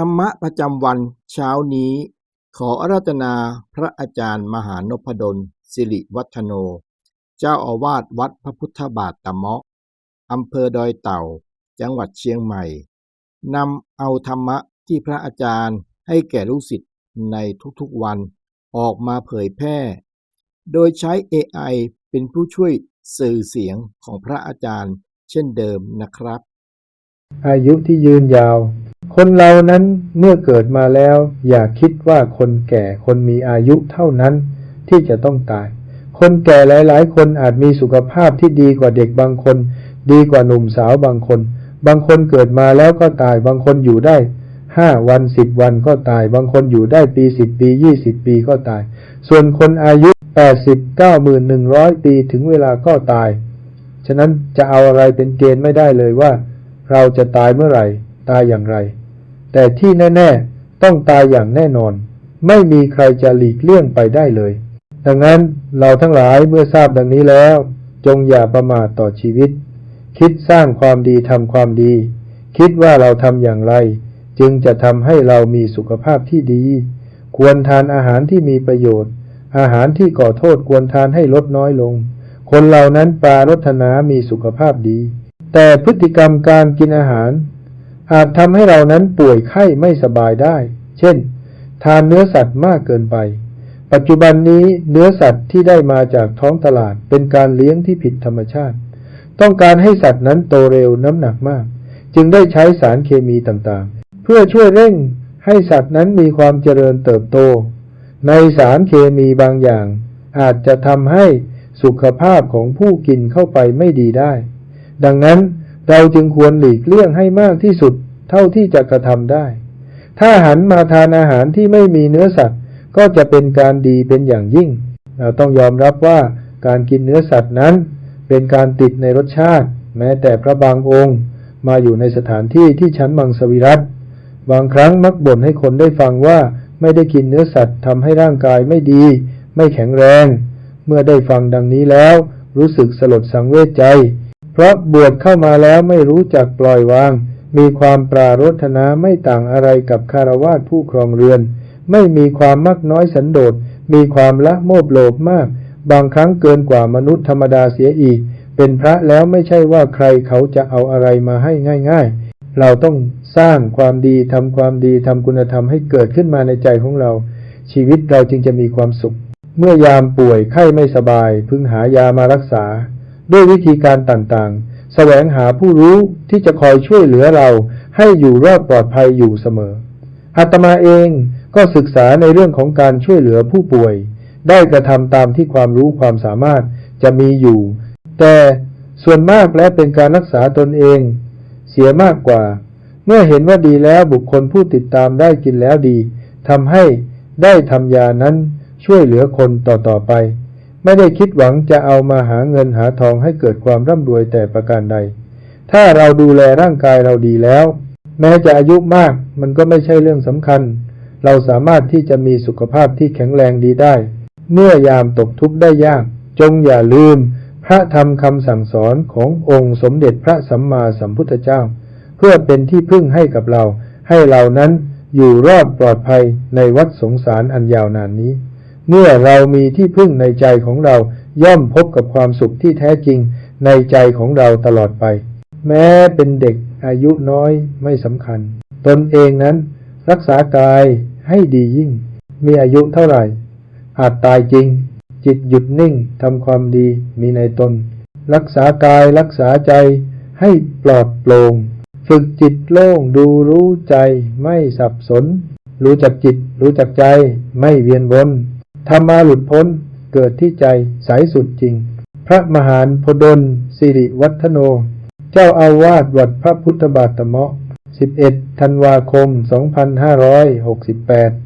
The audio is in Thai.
ธรรมะประจำวันเช้านี้ ขออาราธนาพระอาจารย์มหานพดล สิริวัฒโน เจ้าอาวาสวัดพระพุทธบาทตะเมาะอำเภอดอยเต่า จังหวัดเชียงใหม่นำเอาธรรมะที่พระอาจารย์ให้แก่ลูกศิษย์ในทุกๆวันออกมาเผยแพร่ โดยใช้ AI เป็นผู้ช่วยสื่อเสียงของพระอาจารย์เช่นเดิมนะครับ อายุที่ยืนยาว คนเรานั้นเมื่อเกิดมาแล้ว อย่าคิดว่าคนแก่คนมีอายุเท่านั้นที่จะต้องตาย คนแก่หลาย ๆ คนอาจมีสุขภาพที่ดีกว่าเด็กบางคน ดีกว่าหนุ่มสาวบางคน บางคนเกิดมาแล้วก็ตาย บางคนอยู่ได้ห้าวันสิบวันก็ตาย บางคนอยู่ได้ปีสิบปียี่สิบปีก็ตาย ส่วนคนอายุแปดสิบเก้าหมื่นหนึ่งร้อยปีถึงเวลาก็ตาย ฉะนั้นจะเอาอะไรเป็นเกณฑ์ไม่ได้เลยว่า เราจะตายเมื่อไหร่ ตายอย่างไร แต่ที่แน่ ๆ ต้องตายอย่างแน่นอน ไม่มีใครจะหลีกเลี่ยงไปได้เลย ดังนั้นเราทั้งหลายเมื่อทราบดังนี้แล้ว จงอย่าประมาทต่อชีวิต คิดสร้างความดีทำความดี คิดว่าเราทำอย่างไร จึงจะทำให้เรามีสุขภาพที่ดี ควรทานอาหารที่มีประโยชน์ อาหารที่ก่อโทษควรทานให้ลดน้อยลง คนเหล่านั้นปรารถนามีสุขภาพดี แต่พฤติกรรมการกินอาหาร อาจทำให้เรานั้นป่วยไข้ไม่สบายได้ เช่น ทานเนื้อสัตว์มากเกินไป ปัจจุบันนี้เนื้อสัตว์ที่ได้มาจากท้องตลาดเป็นการเลี้ยงที่ผิดธรรมชาติ ต้องการให้สัตว์นั้นโตเร็วน้ำหนักมาก จึงได้ใช้สารเคมีต่างๆ เพื่อช่วยเร่งให้สัตว์นั้นมีความเจริญเติบโต ในสารเคมีบางอย่าง อาจจะทำให้สุขภาพของผู้กินเข้าไปไม่ดีได้ ดังนั้น เราจึงควรหลีกเลี่ยงให้มากที่สุดเท่าที่จะกระทำได้ ถ้าหันมาทานอาหารที่ไม่มีเนื้อสัตว์ ก็จะเป็นการดีเป็นอย่างยิ่ง เราต้องยอมรับว่าการกินเนื้อสัตว์นั้น เป็นการติดในรสชาติ แม้แต่พระบางองค์ มาอยู่ในสถานที่ที่ชั้นมังสวิรัตบางครั้งมักบ่นให้คนได้ฟังว่าไม่ได้กินเนื้อสัตว์ทำให้ร่างกายไม่ดี ไม่แข็งแรง เมื่อได้ฟังดังนี้แล้ว รู้สึกสลดสังเวชใจ เพราะบวชเข้ามาแล้วไม่รู้จักปล่อยวาง มีความปรารถนาไม่ต่างอะไรกับคารวาสผู้ครองเรือน ไม่มีความมักน้อยสันโดษ มีความละโมบโลภมาก บางครั้งเกินกว่ามนุษย์ธรรมดาเสียอีก เป็นพระแล้วไม่ใช่ว่าใครเขาจะเอาอะไรมาให้ง่าย ๆ เราต้องสร้างความดีทำความดีทำคุณธรรมให้เกิดขึ้นมาในใจของเรา ชีวิตเราจึงจะมีความสุข เมื่อยามป่วยไข้ไม่สบาย พึงหายามารักษา ด้วยวิธีการต่างๆ แสวงหาผู้รู้ที่จะคอยช่วยเหลือเราให้อยู่รอดปลอดภัยอยู่เสมออาตมาเองก็ศึกษาในเรื่องของการช่วยเหลือผู้ป่วย ได้กระทำตามที่ความรู้ความสามารถจะมีอยู่ แต่ส่วนมากและเป็นการรักษาตนเอง เสียมากกว่า เมื่อเห็นว่าดีแล้วบุคคลผู้ติดตามได้กินแล้วดีทำให้ได้ทำยานั้นช่วยเหลือคนต่อๆไป ไม่ได้คิดหวังจะเอามาหาเงินหาทองให้เกิดความร่ำรวยแต่ประการใด ถ้าเราดูแลร่างกายเราดีแล้ว แม้จะอายุมากมันก็ไม่ใช่เรื่องสำคัญ เราสามารถที่จะมีสุขภาพที่แข็งแรงดีได้ เมื่อยามตกทุกข์ได้ยาก จงอย่าลืม พระธรรมคำสั่งสอนขององค์สมเด็จพระสัมมาสัมพุทธเจ้า เพื่อเป็นที่พึ่งให้กับเรา ให้เรานั้นอยู่รอดปลอดภัยในวัฏสงสารอันยาวนานนี้ เมื่อเรามีที่พึ่งในใจของเราย่อมพบกับความสุขที่แท้จริงในใจของเราตลอดไป แม้เป็นเด็กอายุน้อยไม่สำคัญ ตนเองนั้น รักษากายให้ดียิ่ง มีอายุเท่าไหร่ อาจตายจริง จิตหยุดนิ่งทำความดีมีในตน รักษากายรักษาใจให้ปลอดโปร่งฝึกจิตโล่งดูรู้ใจไม่สับสน รู้จักจิต รู้จักใจไม่เวียนวน ธรรมาหลุดพ้นเกิดที่ใจใสสุดจริง พระมหานพดลสิริวัฒโน เจ้าอาวาสวัดพระพุทธบาทตะเมาะ11 ธันวาคม 2568